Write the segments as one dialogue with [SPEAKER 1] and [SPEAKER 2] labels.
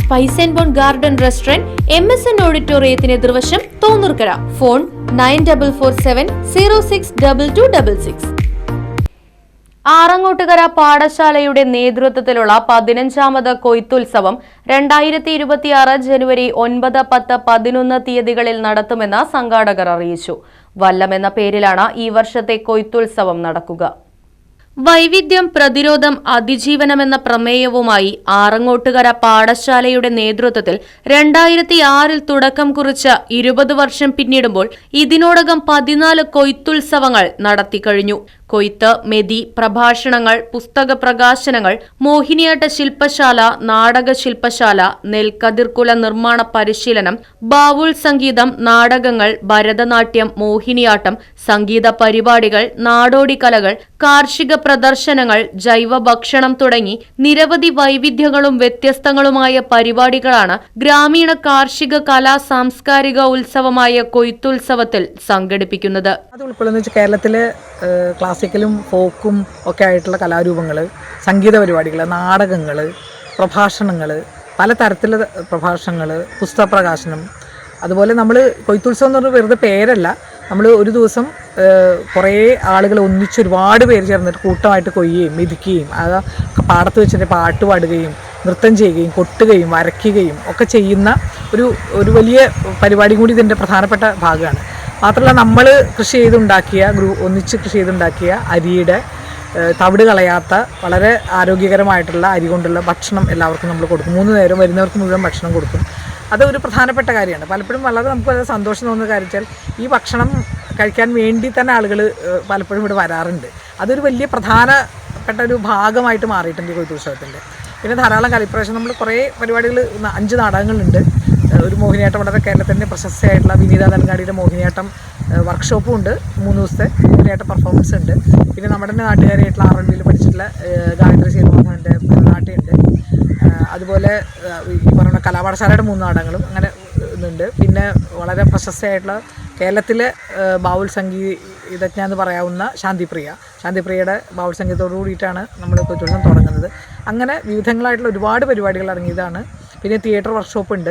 [SPEAKER 1] Spice and Bone Garden restaurant M S N ഓഡിറ്റോറിയത്തിന് എതിർവശം Thonnurkara. Phone nine double four seven zero six double two double six. Arangottukara പാഠശാലയുടെ നേതൃത്വത്തിലുള്ള പതിനഞ്ചാമത് കൊയ്ത്തുത്സവം രണ്ടായിരത്തി ഇരുപത്തിയാറ് ജനുവരി ഒൻപത് പത്ത് പതിനൊന്ന് തീയതികളിൽ നടത്തുമെന്ന് സംഘാടകർ അറിയിച്ചു. വല്ലം എന്ന പേരിലാണ് ഈ വർഷത്തെ കൊയ്ത്തുത്സവം നടക്കുക. വൈവിധ്യം പ്രതിരോധം അതിജീവനമെന്ന പ്രമേയവുമായി ആറങ്ങോട്ടുകര പാഠശാലയുടെ നേതൃത്വത്തിൽ രണ്ടായിരത്തി ആറിൽ തുടക്കം കുറിച്ച ഇരുപത് വർഷം പിന്നിടുമ്പോൾ ഇതിനോടകം പതിനാല് കൊയ്ത്തുത്സവങ്ങൾ നടത്തിക്കഴിഞ്ഞു. കൊയ്ത്ത് മെതി പ്രഭാഷണങ്ങൾ പുസ്തക പ്രകാശനങ്ങൾ മോഹിനിയാട്ട ശില്പശാല നാടക ശില്പശാല നെൽക്കതിർക്കുല നിർമ്മാണ പരിശീലനം ബാവുൾ സംഗീതം നാടകങ്ങൾ ഭരതനാട്യം മോഹിനിയാട്ടം സംഗീത പരിപാടികൾ നാടോടി കലകൾ കാർഷിക പ്രദർശനങ്ങൾ ജൈവ ഭക്ഷണം തുടങ്ങി നിരവധി വൈവിധ്യങ്ങളും വ്യത്യസ്തങ്ങളുമായ പരിപാടികളാണ് ഗ്രാമീണ കാർഷിക കലാ സാംസ്കാരിക ഉത്സവമായ കൊയ്ത്തുത്സവത്തിൽ സംഘടിപ്പിക്കുന്നത്.
[SPEAKER 2] കേരളത്തിലെ ഏഹ്, ക്ലാസിക്കലും ഫോക്കും ഒക്കെ ആയിട്ടുള്ള കലാരൂപങ്ങൾ സംഗീത പരിപാടികൾ നാടകങ്ങൾ പ്രഭാഷണങ്ങൾ പലതരത്തിലുള്ള പ്രഭാഷണങ്ങൾ പുസ്തകപ്രകാശനം. അതുപോലെ നമ്മൾ കൊയ്ത്തുത്സവം എന്ന് പറഞ്ഞാൽ വെറുതെ പേരല്ല. നമ്മൾ ഒരു ദിവസം കുറേ ആളുകൾ ഒന്നിച്ച് ഒരുപാട് പേര് ചേർന്നിട്ട് കൂട്ടമായിട്ട് കൊയ്യുകയും മെതിക്കുകയും അത് പാടത്ത് വെച്ചിട്ട് പാട്ട് പാടുകയും നൃത്തം ചെയ്യുകയും കൊട്ടുകയും വരയ്ക്കുകയും ഒക്കെ ചെയ്യുന്ന ഒരു ഒരു വലിയ പരിപാടി കൂടി ഇതിന്റെ പ്രധാനപ്പെട്ട ഭാഗമാണ്. മാത്രമല്ല നമ്മൾ കൃഷി ചെയ്തുണ്ടാക്കിയ ഗ്രൂ ഒന്നിച്ച് കൃഷി ചെയ്തുണ്ടാക്കിയ അരിയുടെ തവിട് കളയാത്ത വളരെ ആരോഗ്യകരമായിട്ടുള്ള അരി കൊണ്ടുള്ള ഭക്ഷണം എല്ലാവർക്കും നമ്മൾ കൊടുക്കും. മൂന്ന് നേരം വരുന്നവർക്ക് മുഴുവൻ ഭക്ഷണം കൊടുക്കും. അത് ഒരു പ്രധാനപ്പെട്ട കാര്യമാണ്. പലപ്പോഴും വളരെ നമുക്ക് വളരെ സന്തോഷം തോന്നുന്ന കാര്യം വെച്ചാൽ ഈ ഭക്ഷണം കഴിക്കാൻ വേണ്ടി തന്നെ ആളുകൾ പലപ്പോഴും ഇവിടെ വരാറുണ്ട്. അതൊരു വലിയ പ്രധാനപ്പെട്ട ഒരു ഭാഗമായിട്ട് മാറിയിട്ടുണ്ട് ഈ കൊയ്ത്തുത്സവത്തിന്റെ പിന്നെ ധാരാളം കലപ്രാവശ്യം നമ്മൾ കുറേ പരിപാടികൾ അഞ്ച് നാടകങ്ങളുണ്ട്. ഒരു മോഹിനിയാട്ടം വളരെ കേരളത്തിന്റെ പ്രശസ്തയായിട്ടുള്ള വിനീത നെൽങ്ങാടിയുടെ മോഹിനിയാട്ടം വർക്ക്ഷോപ്പും ഉണ്ട് മൂന്ന് ദിവസത്തെ മോഹിനിയാട്ടം പെർഫോമൻസ് ഉണ്ട്. പിന്നെ നമ്മുടെ തന്നെ നാട്ടുകാരായിട്ടുള്ള ആർ എൻ ബിയിൽ പഠിച്ചിട്ടുള്ള ഗായത്രി ശ്രീനിവാസന്റെ ഭരതനാട്യമുണ്ട് അതുപോലെ ഈ പറയുന്ന കലാപാഠശാലയുടെ മൂന്ന് നാടകങ്ങളും അങ്ങനെ ഇതുണ്ട്. പിന്നെ വളരെ പ്രശസ്തയായിട്ടുള്ള കേരളത്തിലെ ബാവുൽ സംഗീതജ്ഞ എന്ന് പറയാവുന്ന ശാന്തിപ്രിയ. ശാന്തിപ്രിയയുടെ ബാവുൽ സംഗീതത്തോടു കൂടിയിട്ടാണ് നമ്മൾ കൊച്ചുസം തുടങ്ങുന്നത്. അങ്ങനെ വിവിധങ്ങളായിട്ടുള്ള ഒരുപാട് പരിപാടികൾ ഇറങ്ങിയതാണ് പിന്നെ തിയേറ്റർ വർക്ക്ഷോപ്പ് ഉണ്ട്.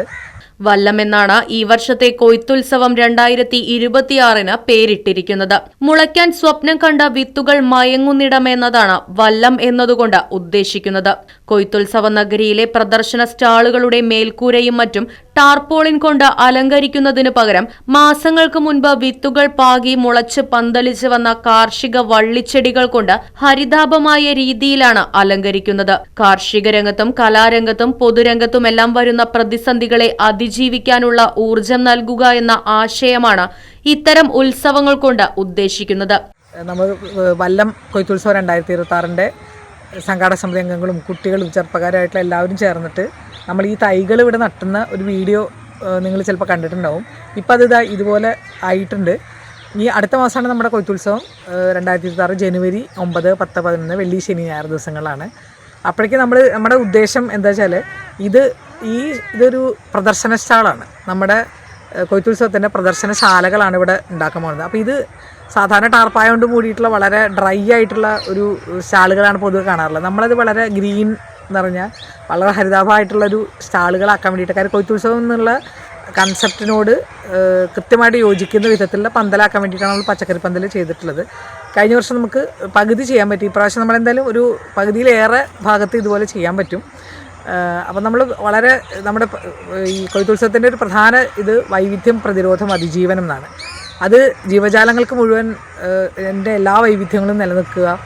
[SPEAKER 1] വല്ലം എന്നാണ് ഈ വർഷത്തെ കൊയ്ത്തുത്സവം രണ്ടായിരത്തി ഇരുപത്തിയാറിന് പേരിട്ടിരിക്കുന്നത്. മുളയ്ക്കാൻ സ്വപ്നം കണ്ട വിത്തുകൾ മയങ്ങുന്നിടമെന്നതാണ് വല്ലം എന്നതുകൊണ്ട് ഉദ്ദേശിക്കുന്നത്. കൊയ്ത്തുത്സവ നഗരിയിലെ പ്രദർശന സ്റ്റാളുകളുടെ മേൽക്കൂരയും മറ്റും ടാർപോളിൻ കൊണ്ട് അലങ്കരിക്കുന്നതിന് പകരം മാസങ്ങൾക്ക് മുൻപ് വിത്തുകൾ പാകി മുളച്ച് പന്തലിച്ച് വന്ന കാർഷിക വള്ളിച്ചെടികൾ കൊണ്ട് ഹരിതാപമായ രീതിയിലാണ് അലങ്കരിക്കുന്നത്. കാർഷിക രംഗത്തും കലാരംഗത്തും പൊതുരംഗത്തുമെല്ലാം വരുന്ന പ്രതിസന്ധികളെ അതിജീവിക്കാനുള്ള ഊർജം നൽകുക എന്ന ആശയമാണ് ഇത്തരം ഉത്സവങ്ങൾ കൊണ്ട് ഉദ്ദേശിക്കുന്നത്.
[SPEAKER 2] നമ്മൾ വല്ലം കൊയ്ത്തുത്സവം രണ്ടായിരത്തി ഇരുപത്തി ആറിന്റെ സംഘാടക സമിതി അംഗങ്ങളും കുട്ടികളും ചെറുപ്പക്കാരായിട്ടുള്ള എല്ലാവരും ചേർന്നിട്ട് നമ്മൾ ഈ തൈകൾ ഇവിടെ നട്ടുന്ന ഒരു വീഡിയോ നിങ്ങൾ ചിലപ്പോൾ കണ്ടിട്ടുണ്ടാവും. ഇപ്പം അത് ഇതാ ഇതുപോലെ ആയിട്ടുണ്ട്. ഈ അടുത്ത മാസമാണ് നമ്മുടെ കൊയ്ത്തുത്സവം രണ്ടായിരത്തി ഇരുപത്തി ആറ് ജനുവരി ഒമ്പത് പത്ത് പതിനൊന്ന് വെള്ളി ശനി ഞായർ ദിവസങ്ങളാണ്. അപ്പോഴേക്കും നമ്മൾ നമ്മുടെ ഉദ്ദേശം എന്താ വെച്ചാൽ ഇത് ഈ ഇതൊരു പ്രദർശന സ്റ്റാളാണ് നമ്മുടെ കൊയ്ത്തുത്സവത്തിന്റെ പ്രദർശനശാലകളാണ് ഇവിടെ ഉണ്ടാക്കാൻ പോകുന്നത്. അപ്പോൾ ഇത് സാധാരണ ടാർപ്പായ കൊണ്ട് മൂടിയിട്ടുള്ള വളരെ ഡ്രൈ ആയിട്ടുള്ള ഒരു സ്റ്റാളുകളാണ് പൊതുവെ കാണാറുള്ളത്. നമ്മളത് വളരെ ഗ്രീൻ എന്ന് പറഞ്ഞാൽ വളരെ ഹരിതാഭമായിട്ടുള്ളൊരു സ്റ്റാളുകളാക്കാൻ വേണ്ടിയിട്ട്. കാര്യം കൊയ്ത്തുത്സവം എന്നുള്ള കൺസെപ്റ്റിനോട് കൃത്യമായിട്ട് യോജിക്കുന്ന വിധത്തിലുള്ള പന്തലാക്കാൻ വേണ്ടിയിട്ടാണ് നമ്മൾ പച്ചക്കറി പന്തൽ ചെയ്തിട്ടുള്ളത്. കഴിഞ്ഞ വർഷം നമുക്ക് പകുതി ചെയ്യാൻ പറ്റി. ഇപ്രാവശ്യം നമ്മൾ എന്തായാലും ഒരു പകുതിയിലേറെ ഭാഗത്ത് ഇതുപോലെ ചെയ്യാൻ പറ്റും. അപ്പം നമ്മൾ വളരെ നമ്മുടെ ഈ കൊയ്ത്തുത്സവത്തിന്റെ ഒരു പ്രധാന ഇത് വൈവിധ്യം പ്രതിരോധം അതിജീവനം എന്നാണ്. അത് ജീവജാലങ്ങൾക്ക് മുഴുവൻ എന്റെ എല്ലാ വൈവിധ്യങ്ങളും നിലനിൽക്കുക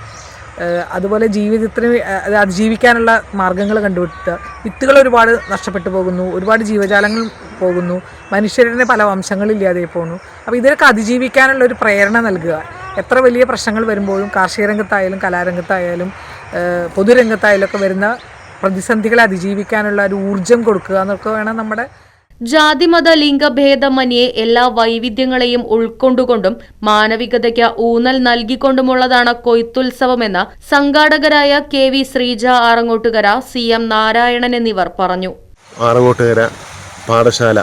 [SPEAKER 2] അതുപോലെ ജീവിതത്തിന് അത് അതിജീവിക്കാനുള്ള മാർഗങ്ങൾ കണ്ടുപിടുത്തുക. വിത്തുകൾ ഒരുപാട് നഷ്ടപ്പെട്ടു പോകുന്നു ഒരുപാട് ജീവജാലങ്ങൾ പോകുന്നു മനുഷ്യരുടെ പല വംശങ്ങളില്ലാതെ പോകുന്നു. അപ്പോൾ ഇതിനൊക്കെ അതിജീവിക്കാനുള്ള ഒരു പ്രേരണ നൽകുക. എത്ര വലിയ പ്രശ്നങ്ങൾ വരുമ്പോഴും കാർഷിക രംഗത്തായാലും കലാരംഗത്തായാലും പൊതുരംഗത്തായാലും ഒക്കെ വരുന്ന പ്രതിസന്ധികളെ അതിജീവിക്കാനുള്ള ഒരു ഊർജം കൊടുക്കുക എന്നൊക്കെ വേണം നമ്മുടെ
[SPEAKER 1] ജാതിമത ലിംഗഭേദമന്യേ എല്ലാ വൈവിധ്യങ്ങളെയും ഉൾക്കൊണ്ടുകൊണ്ടും മാനവികതയ്ക്ക് ഊന്നൽ നൽകിക്കൊണ്ടുമുള്ളതാണ് കൊയ്ത്തുത്സവമെന്ന് സംഘാടകരായ K V Sreeja Arangottukara C M Narayanan എന്നിവർ പറഞ്ഞു.
[SPEAKER 3] ആറങ്ങോട്ടുകര പാഠശാല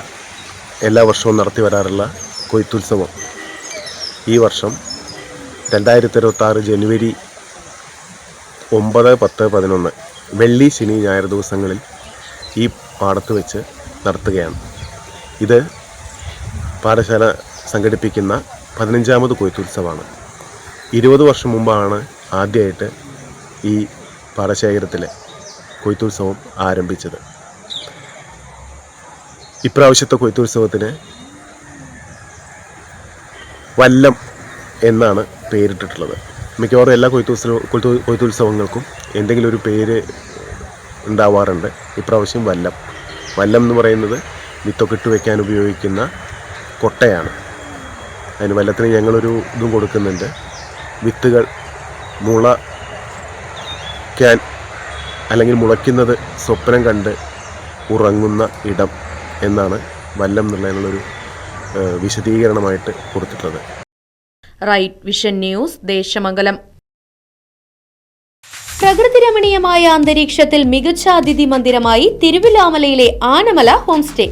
[SPEAKER 3] എല്ലാ വർഷവും നടത്തി വരാറുള്ള കൊയ്ത്തുത്സവം. ഈ വർഷം രണ്ടായിരത്തി ഇരുപത്തി ജനുവരി ഒമ്പത് പത്ത് പതിനൊന്ന് വെള്ളി ശനി ഞായർ ദിവസങ്ങളിൽ ഈ പാടത്ത് വെച്ച് നടത്തുകയാണ്. ഇത് പാഠശാല സംഘടിപ്പിക്കുന്ന പതിനഞ്ചാമത് കൊയ്ത്തുത്സവമാണ്. ഇരുപത് വർഷം മുമ്പാണ് ആദ്യമായിട്ട് ഈ പാടശേഖരത്തിലെ കൊയ്ത്തുത്സവം ആരംഭിച്ചത്. ഇപ്രാവശ്യത്തെ കൊയ്ത്തുത്സവത്തിന് വല്ലം എന്നാണ് പേരിട്ടിട്ടുള്ളത്. മിക്കവാറും എല്ലാ കൊയ്ത്തുത്സവ കൊയ്ത്തു കൊയ്ത്തുത്സവങ്ങൾക്കും എന്തെങ്കിലും ഒരു പേര് ഉണ്ടാവാറുണ്ട്. ഇപ്രാവശ്യം വല്ലം. വല്ലം എന്ന് പറയുന്നത് വിത്തൊക്കെ ഇട്ട് വയ്ക്കാൻ ഉപയോഗിക്കുന്ന കൊട്ടയാണ്. അതിന് വല്ലത്തിന് ഞങ്ങളൊരു ഇതും കൊടുക്കുന്നുണ്ട്. വിത്തുകൾ മുളയ്ക്കാൻ അല്ലെങ്കിൽ മുളയ്ക്കുന്നത് സ്വപ്നം കണ്ട് ഉറങ്ങുന്ന ഇടം എന്നാണ് വല്ലം എന്നുള്ളതിനുള്ളൊരു വിശദീകരണമായിട്ട് കൊടുത്തിട്ടുള്ളത്.
[SPEAKER 1] Right Vision News Desamangalam. പ്രകൃതി രമണീയമായ അന്തരീക്ഷത്തിൽ മികച്ച അതിഥി മന്ദിരമായി തിരുവില്ലാമലയിലെ ആനമല ഹോംസ്റ്റേ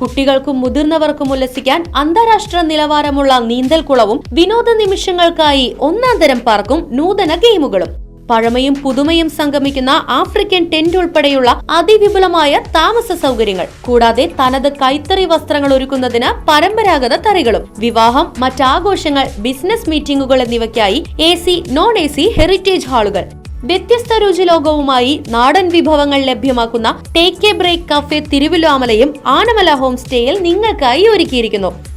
[SPEAKER 1] കുട്ടികൾക്കും മുതിർന്നവർക്കും ഉല്ലസിക്കാൻ അന്താരാഷ്ട്ര നിലവാരമുള്ള നീന്തൽക്കുളവും വിനോദ നിമിഷങ്ങൾക്കായി ഒന്നാം തരം പാർക്കും നൂതന ഗെയിമുകളും. പഴമയും പുതുമയും സംഗമിക്കുന്ന ആഫ്രിക്കൻ ടെന്റ് ഉൾപ്പെടെയുള്ള അതിവിപുലമായ താമസ സൗകര്യങ്ങൾ. കൂടാതെ തനത് കൈത്തറി വസ്ത്രങ്ങൾ ഒരുക്കുന്നതിന് പരമ്പരാഗത തറികളും. വിവാഹം മറ്റാഘോഷങ്ങൾ ബിസിനസ് മീറ്റിംഗുകൾ എന്നിവയ്ക്കായി A C non A C heritage ഹാളുകൾ. വ്യത്യസ്ത രുചി ലോകവുമായി നാടൻ വിഭവങ്ങൾ ലഭ്യമാക്കുന്ന ടേക്ക് എ ബ്രേക്ക് കഫേ തിരുവിലാമലയും ആനമല ഹോം സ്റ്റേയിൽ നിങ്ങൾക്കായി ഒരുക്കിയിരിക്കുന്നു.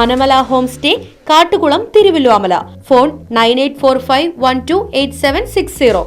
[SPEAKER 1] Anamala home stay Kattukulam Thiruvilwamala phone nine eight four five one two eight seven six zero.